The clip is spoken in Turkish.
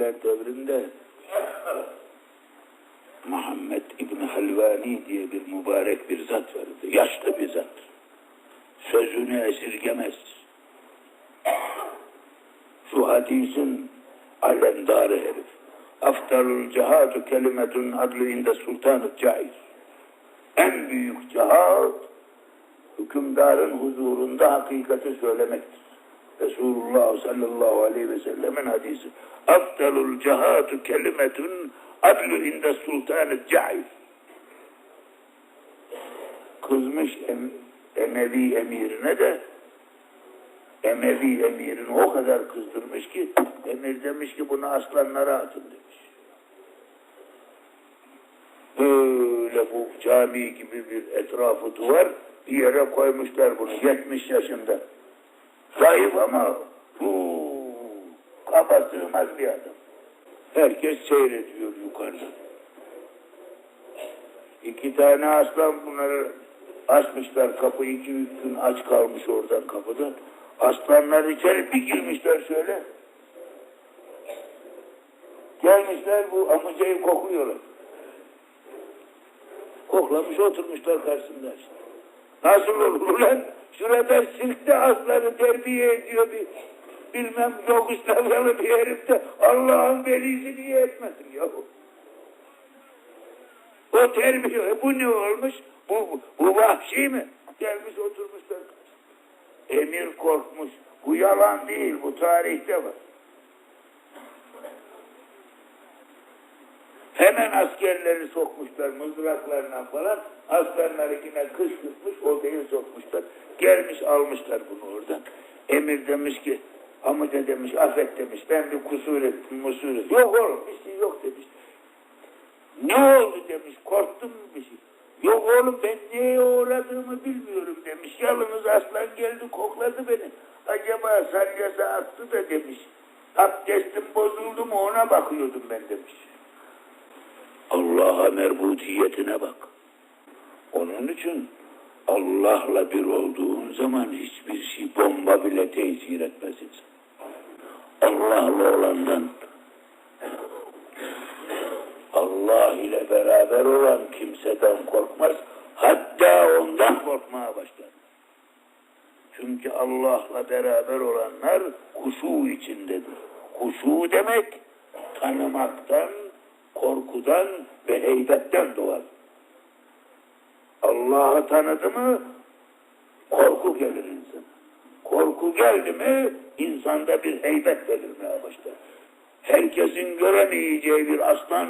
devrinde Muhammed İbni Halvani diye bir mübarek bir zat vardı. Yaşlı bir zat. Sözünü esirgemez. Şu hadisin alemdarı herif. Aftalul cihadu kelimetun adlı inde sultanı caiz. En büyük cihat hükümdarın huzurunda hakikati söylemektir. Resulullah sallallahu aleyhi ve sellemin hadisi. Aftalul cihadu kelimetun adlu inde sultanı caiz. Kızmış em, Emevi emirine de Emevi emirini o kadar kızdırmış ki emir demiş ki bunu aslanlara atın demiş. Böyle bu cami gibi bir etrafı duvar bir yere koymuşlar bunu 70 yaşında. Zayıf ama kaba sığmaz bir adam. Herkes seyrediyor yukarıda. İki tane aslan bunları açmışlar kapı iki üç gün aç kalmış oradan kapıda. Aslanlar içeri bir girmişler şöyle. Gelmişler bu amcayı kokuyorlar. Koklamış oturmuşlar karşısında işte. Nasıl olur ulan? Şurada sirkte aslanı terbiye ediyor bir bilmem yokuş davralı bir herif de Allah'ın velisi niye etmesin yahu? O terbiye, bu ne olmuş? Bu, bu, bu vahşi mi? Gelmiş oturmuşlar. Emir korkmuş. Bu yalan değil, bu tarihte var. Hemen askerleri sokmuşlar mızraklarına falan. Aslanları yine kışkırtmış, odaya sokmuşlar. Gelmiş almışlar bunu oradan. Emir demiş ki, amca demiş, affet demiş, ben bir kusur ettim, musur ettim. Yok oğlum, bir şey yok demiş. Ne oldu demiş, korktun mu bir şey? Yok oğlum ben neye uğradığımı bilmiyorum demiş. Yalnız aslan geldi kokladı beni. Acaba salyası attı da demiş. Abdestim bozuldu mu ona bakıyordum ben demiş. Allah'a merbutiyetine bak. Onun için Allah'la bir olduğun zaman hiçbir şey bomba bile tesir etmez insan. Allah'la olandan Allah ile beraber olan kimseden korkmaz. Hatta ondan korkmaya başlar. Çünkü Allah'la beraber olanlar huşu içindedir. Huşu demek tanımaktan, korkudan ve heybetten doğar. Allah'ı tanıdı mı korku gelir insana. Korku geldi mi insanda bir heybet belirmeye başlar. Herkesin göremeyeceği bir aslan